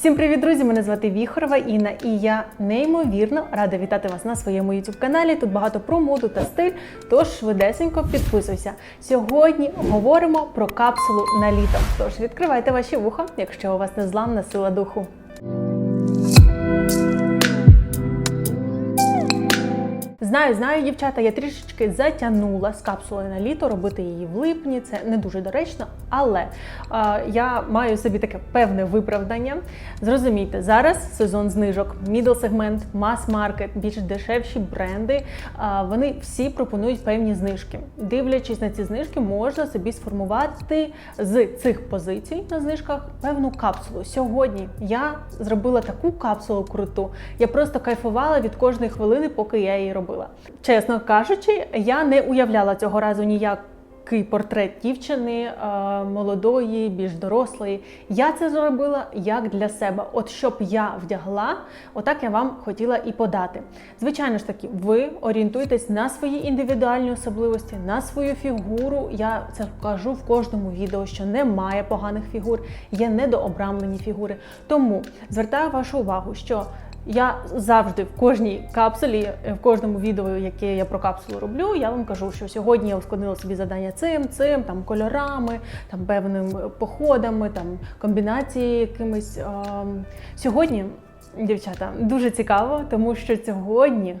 Всім привіт, друзі! Мене звати Віхорова Інна, і я неймовірно рада вітати вас на своєму youtube каналі. Тут багато про моду та стиль. Тож швидесенько підписуйся. Сьогодні говоримо про капсулу на літо. Тож відкривайте ваші вуха, якщо у вас незламна сила духу. Знаю, знаю, дівчата, я трішечки затягнула з капсули на літо, робити її в липні. Це не дуже доречно, але е, я маю собі таке певне виправдання. Зрозумійте, зараз сезон знижок, мідл сегмент, мас-маркет, більш дешевші бренди. Е, вони всі пропонують певні знижки. Дивлячись на ці знижки, можна собі сформувати з цих позицій на знижках певну капсулу. Сьогодні я зробила таку капсулу круту. Я просто кайфувала від кожної хвилини, поки я її робила. Чесно кажучи, я не уявляла цього разу ніякий портрет дівчини е, молодої, більш дорослої. Я це зробила як для себе. От щоб я вдягла, отак я вам хотіла і подати. Звичайно ж таки, ви орієнтуєтесь на свої індивідуальні особливості, на свою фігуру. Я це кажу в кожному відео, що немає поганих фігур, є недообрамлені фігури. Тому звертаю вашу увагу, що я завжди в кожній капсулі, в кожному відео, яке я про капсулу роблю, я вам кажу, що сьогодні я ускладнила собі завдання цим, цим, там кольорами, там певними походами, там комбінації якимись. Ем. Сьогодні, дівчата, дуже цікаво, тому що сьогодні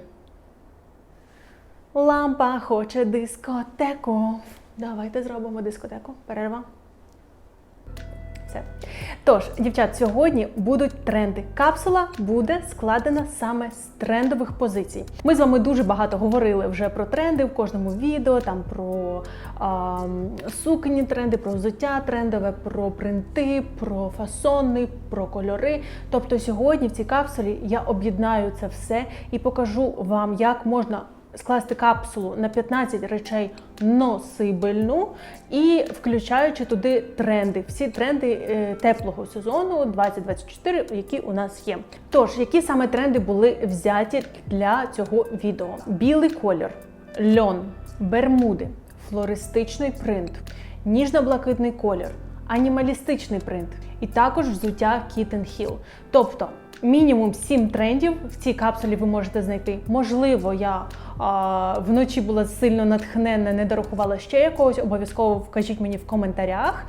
лампа хоче дискотеку. Давайте зробимо дискотеку. Перерва. Все. Тож, дівчат, сьогодні будуть тренди. Капсула буде складена саме з трендових позицій. Ми з вами дуже багато говорили вже про тренди в кожному відео, там про а, сукні тренди, про взуття трендове, про принти, про фасони, про кольори. Тобто сьогодні в цій капсулі я об'єднаю це все і покажу вам, як можна скласти капсулу на 15 речей носибельну і включаючи туди тренди, всі тренди е, теплого сезону 2024, які у нас є. Тож, які саме тренди були взяті для цього відео? Білий колір, льон, бермуди, флористичний принт, ніжно-блакитний колір, анімалістичний принт і також взуття Kitten Hill. Тобто Мінімум 7 трендів в цій капсулі ви можете знайти. Можливо, я а, вночі була сильно натхненна, не дорахувала ще якогось. Обов'язково вкажіть мені в коментарях.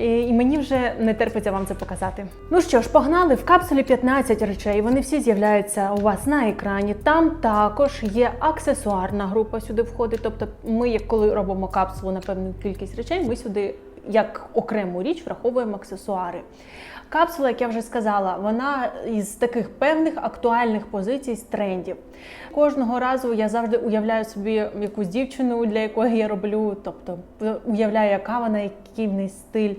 І, мені вже не терпиться вам це показати. Ну що ж, погнали в капсулі 15 речей. Вони всі з'являються у вас на екрані. Там також є аксесуарна група сюди входить. Тобто, ми, як коли робимо капсулу на певну кількість речей, ми сюди як окрему річ враховуємо аксесуари. Капсула, як я вже сказала, вона із таких певних актуальних позицій з трендів. Кожного разу я завжди уявляю собі якусь дівчину, для якої я роблю, тобто уявляю, яка вона, який в неї стиль,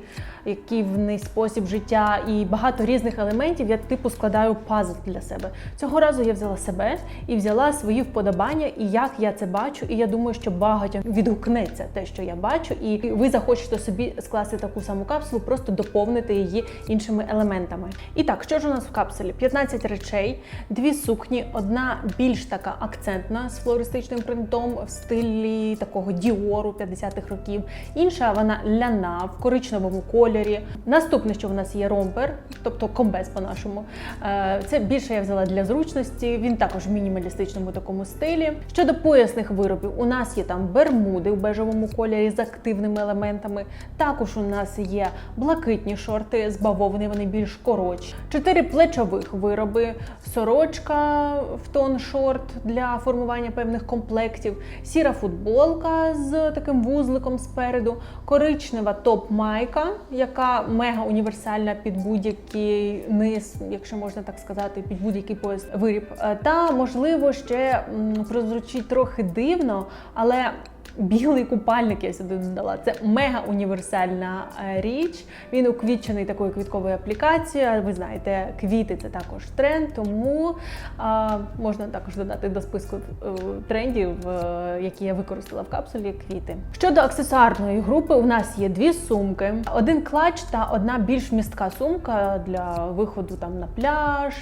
який в неї спосіб життя, і багато різних елементів я типу складаю пазл для себе. Цього разу я взяла себе і взяла свої вподобання, і як я це бачу. І я думаю, що багатьом відгукнеться те, що я бачу, і ви захочете собі скласти таку саму капсулу, просто доповнити її іншими елементами. І так, що ж у нас в капсулі? 15 речей, дві сукні, одна більш така акцентна з флористичним принтом в стилі такого діору 50-х років. Інша вона ляна в коричневому кольорі. Наступне, що в нас є ромпер, тобто комбез по-нашому. Е, це більше я взяла для зручності. Він також в мінімалістичному такому стилі. Щодо поясних виробів, у нас є там бермуди в бежевому кольорі з активними елементами. Також у нас є блакитні шорти з бавовни, вони більш коротші. Чотири плечових вироби, сорочка в тон шорт для формування певних комплектів, сіра футболка з таким вузликом спереду, коричнева топ-майка, яка мега універсальна під будь-який низ, якщо можна так сказати, під будь-який пояс виріб. Е, Та можливо ще прозвучить трохи дивно, але Білий купальник я сюди додала. Це мега універсальна е, річ. Він уквітчений такою квітковою аплікацією. Ви знаєте, квіти це також тренд, тому а, можна також додати до списку е, трендів, е, які я використала в капсулі квіти. Щодо аксесуарної групи, у нас є дві сумки: один клач та одна більш містка сумка для виходу там на пляж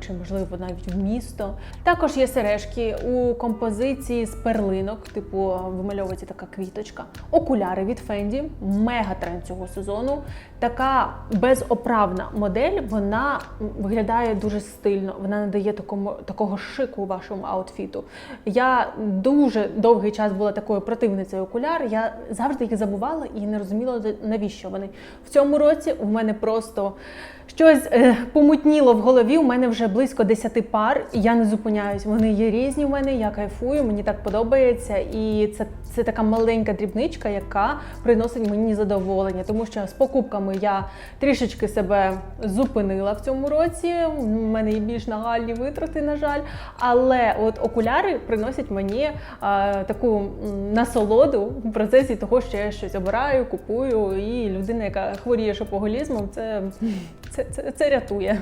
чи, можливо, навіть в місто. Також є сережки у композиції з перлинок, типу вимальовується така квіточка. Окуляри від Fendi, мега тренд цього сезону. Така безоправна модель, вона виглядає дуже стильно. Вона надає такому такого шику вашому аутфіту. Я дуже довгий час була такою противницею окуляр. Я завжди їх забувала і не розуміла навіщо вони. В цьому році в мене просто щось е, помутніло в голові. У мене вже близько 10 пар, і я не зупиняюсь. Вони є різні в мене, я кайфую, мені так подобається. І це, це така маленька дрібничка, яка приносить мені задоволення, тому що з покупками я трішечки себе зупинила в цьому році. У мене є більш нагальні витрати, на жаль. Але от окуляри приносять мені е, таку насолоду в процесі того, що я щось обираю, купую, і людина, яка хворіє шопоголізмом, це, це, це, це рятує.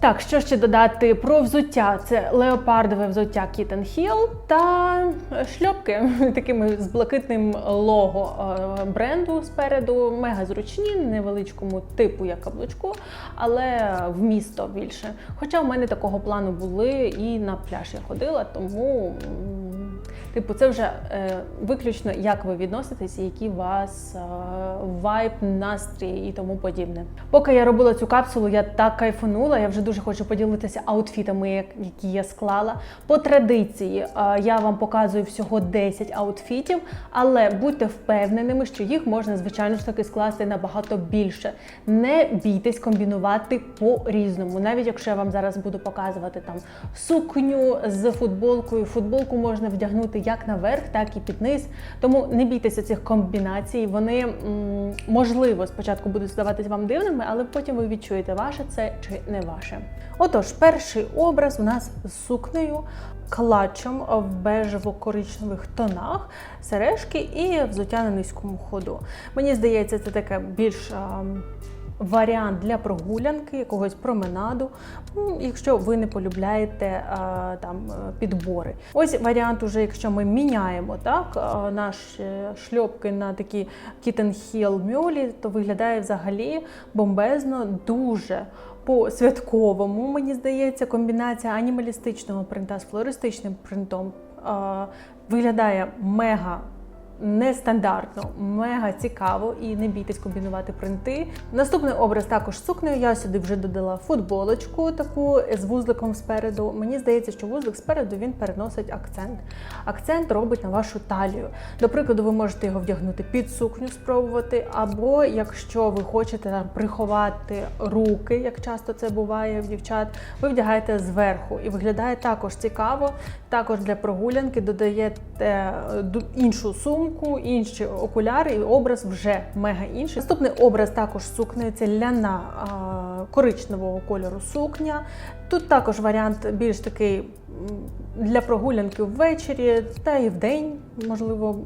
Так, що ще додати про взуття? Це леопардове взуття Kitten Hill та шльопки такими з блакитним лого е, бренду спереду. Мега зручні, невеличкому типу як каблучку, але в місто більше. Хоча в мене такого плану були і на пляж я ходила, тому типу, це вже е, виключно як ви відноситесь, і який у вас е, вайб, настрій і тому подібне. Поки я робила цю капсулу, я так кайфанула. Я вже дуже хочу поділитися аутфітами, які я склала. По традиції е, я вам показую всього 10 аутфітів, але будьте впевненими, що їх можна, звичайно ж таки, скласти набагато більше. Не бійтесь комбінувати по-різному. Навіть якщо я вам зараз буду показувати там сукню з футболкою, футболку можна вдягнути як наверх, так і під низ. Тому не бійтеся цих комбінацій. Вони можливо спочатку будуть здаватись вам дивними, але потім ви відчуєте, ваше це чи не ваше. Отож, перший образ у нас з сукнею, клатчем в бежево-коричневих тонах, сережки і взуття на низькому ходу. Мені здається, це таке більш. Варіант для прогулянки, якогось променаду, якщо ви не полюбляєте там е, підбори. Ось варіант, уже якщо ми міняємо так, наші шльопки на такі Hill мюлі, то виглядає взагалі бомбезно, дуже по-святковому, мені здається, комбінація анімалістичного принта з флористичним принтом а, виглядає мега нестандартно, мега цікаво і не бійтесь комбінувати принти. Наступний образ також сукнею. Я сюди вже додала футболочку таку з вузликом спереду. Мені здається, що вузлик спереду він переносить акцент. Акцент робить на вашу талію. До прикладу, ви можете його вдягнути під сукню, спробувати, або якщо ви хочете там, приховати руки, як часто це буває в дівчат, ви вдягаєте зверху і виглядає також цікаво. Також для прогулянки додаєте е, іншу сумку, інші окуляри, і образ вже мега інший. Наступний образ також сукнею це ляна коричневого кольору сукня. Тут також варіант більш такий для прогулянки ввечері та і вдень, можливо,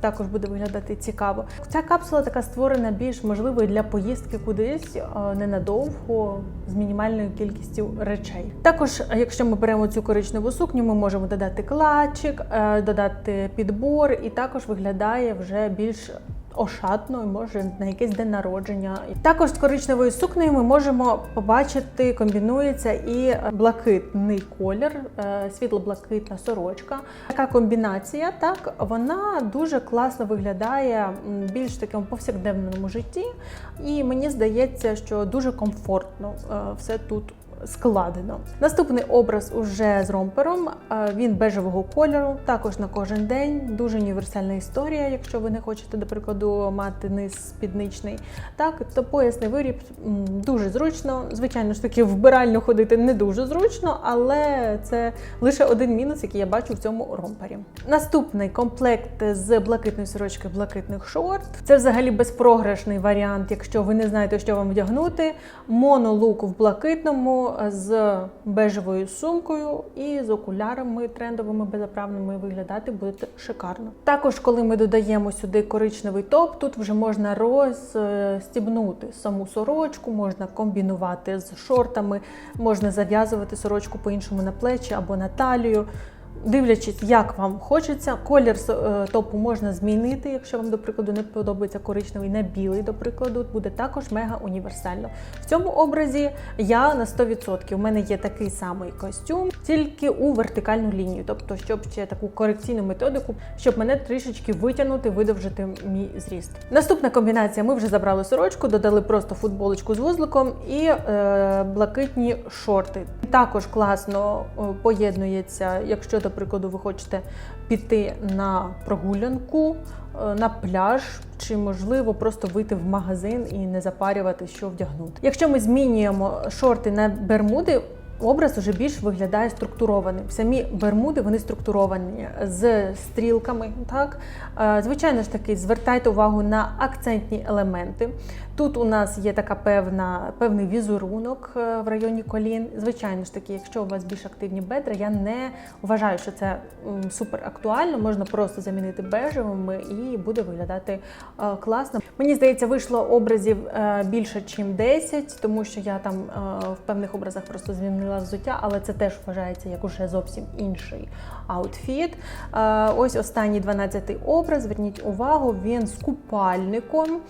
також буде виглядати цікаво. Ця капсула така створена більш можливо для поїздки кудись ненадовго з мінімальною кількістю речей. Також, якщо ми беремо цю коричневу сукню, ми можемо додати клатчик, е, додати підбор, і також виглядає вже більш ошатно, і може на якийсь день народження. Також з коричневою сукнею ми можемо побачити, комбінується і блакитний колір, е, світло-блакитна сорочка. Така комбінація, так вона дуже класно виглядає більш такому повсякденному житті, і мені здається, що дуже комфортно е, все тут складено. Наступний образ уже з ромпером. Е, Він бежевого кольору, також на кожен день. Дуже універсальна історія, якщо ви не хочете, до прикладу, мати низ спідничний. Так, то поясний виріб дуже зручно. Звичайно ж таки, в вбиральню ходити не дуже зручно, але це лише один мінус, який я бачу в цьому ромпері. Наступний комплект з блакитної сорочки, блакитних шорт. Це взагалі безпрограшний варіант, якщо ви не знаєте, що вам вдягнути. Монолук в блакитному з бежевою сумкою і з окулярами трендовими безоправними виглядати буде шикарно. Також, коли ми додаємо сюди коричневий топ, тут вже можна розстібнути саму сорочку, можна комбінувати з шортами, можна зав'язувати сорочку по-іншому на плечі або на талію. Дивлячись, як вам хочеться, колір е, топу можна змінити, якщо вам, до прикладу, не подобається коричневий на білий, до прикладу, буде також мега універсально. В цьому образі я на 100%. У мене є такий самий костюм, тільки у вертикальну лінію, тобто, щоб ще таку корекційну методику, щоб мене трішечки витягнути, видовжити мій зріст. Наступна комбінація: ми вже забрали сорочку, додали просто футболочку з вузликом і е, блакитні шорти. Також класно е, поєднується, якщо, до прикладу, ви хочете піти на прогулянку, е, на пляж, чи можливо просто вийти в магазин і не запарювати, що вдягнути. Якщо ми змінюємо шорти на бермуди. Образ уже більш виглядає структурованим. Самі бермуди вони структуровані з стрілками. Так, Е, звичайно ж таки, звертайте увагу на акцентні елементи. Тут у нас є така певна певний візерунок е, в районі колін. Звичайно ж таки, якщо у вас більш активні бедра, я не вважаю, що це супер актуально. Можна просто замінити бежевими і буде виглядати е, класно. Мені здається, вийшло образів е, більше, ніж 10, тому що я там в певних образах просто змінила взуття, але це теж вважається як уже зовсім інший аутфіт. Ось останній 12-й образ. Зверніть увагу, він з купальником.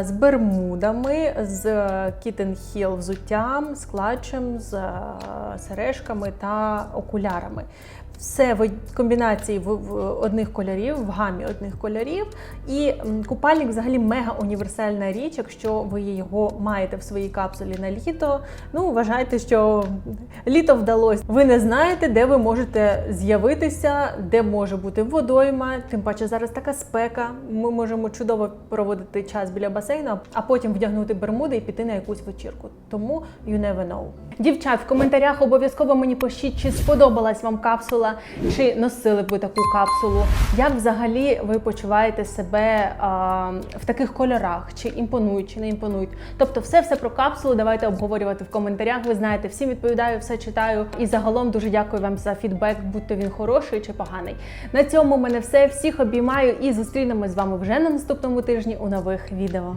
З бермудами, з кітенхіл взуттям, з клатчем, з е, сережками та окулярами. Все в комбінації в, одних кольорів, в гамі одних кольорів. І купальник взагалі мега універсальна річ. Якщо ви його маєте в своїй капсулі на літо, ну вважайте, що літо вдалося. Ви не знаєте, де ви можете з'явитися, де може бути водойма. Тим паче зараз така спека. Ми можемо чудово проводити час біля басейну, а потім вдягнути бермуди і піти на якусь вечірку. Тому you never know. Дівчат, в коментарях обов'язково мені пишіть, чи сподобалась вам капсула, чи носили б ви таку капсулу. Як взагалі ви почуваєте себе а, в таких кольорах, чи імпонують, чи не імпонують. Тобто, все все про капсулу давайте обговорювати в коментарях. Ви знаєте, всім відповідаю, все читаю. І загалом дуже дякую вам за фідбек, будь-то він хороший чи поганий. На цьому в мене все. Всіх обіймаю і зустрінемось з вами вже на наступному тижні у нових відео.